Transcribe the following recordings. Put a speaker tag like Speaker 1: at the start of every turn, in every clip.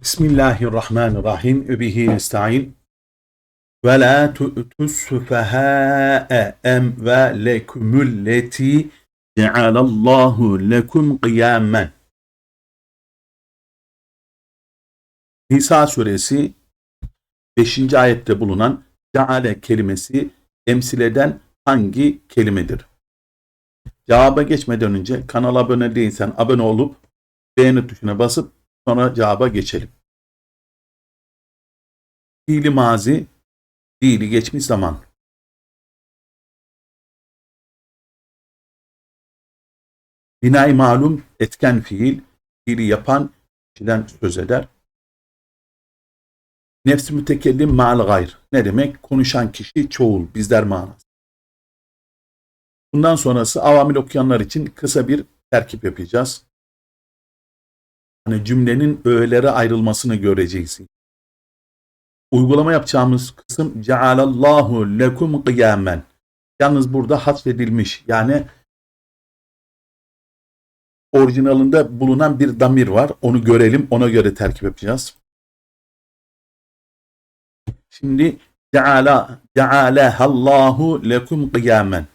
Speaker 1: Bismillahirrahmanirrahim. Ve bihi nesta'in. Ve la tu'tus sufahâ'e em ve lekumulleti cealallahu lekum kıyamen. Nisa suresi 5. ayette bulunan ceale kelimesi temsil eden hangi kelimedir? Cevaba geçmeden önce kanala abone değilsen abone olup beğeni tuşuna basıp sonra cevaba geçelim. Fiili mazi, fiili geçmiş zaman. Binay malum etken fiil, fiili yapan kişiden söz eder. Nefs mütekellim mal gayr. Ne demek? Konuşan kişi çoğul, bizler manası. Bundan sonrası avamil okuyanlar için kısa bir terkip yapacağız. Hani cümlenin öğelere ayrılmasını göreceğiz. Uygulama yapacağımız kısım cealallahu lekum kıyamen. Yalnız burada hasfedilmiş. Yani orijinalinde bulunan bir damir var. Onu görelim. Ona göre terkip yapacağız. Şimdi ceala cealehallahu lekum kıyamen.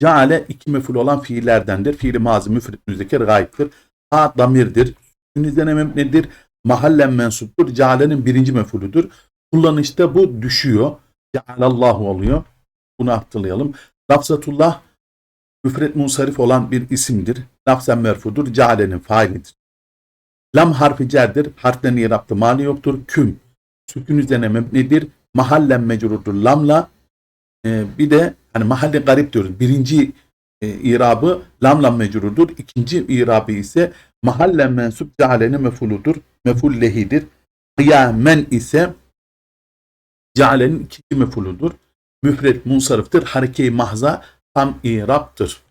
Speaker 1: Ceale iki meful olan fiillerdendir. Fiili mazi müfrit müzekir gayiptir. Ha damirdir. Ünizlenemem nedir? Mahallen mensuptur. Cealenin birinci mefuludur. Kullanışta bu düşüyor. Cealallahu oluyor. Bunu hatırlayalım. Lafzatullah müfret munsarif olan bir isimdir. Lafzen merfudur. Cealenin failidir. Lam harfi cerdir. Harflerin iraptı mani yoktur. Küm. Sükun üzerine nedir? Mahallen mecrurdur. Lamla e, bir de hani mahalle garip diyoruz. Birinci e, irabı lamla mecrurudur. İkinci irabı ise mahallen mensup cealenin mefuludur. Meful lehidir. Kıyamen ise cealenin ikinci mefuludur. Müfret munsarıftır. Hareke-i mahza tam iraptır.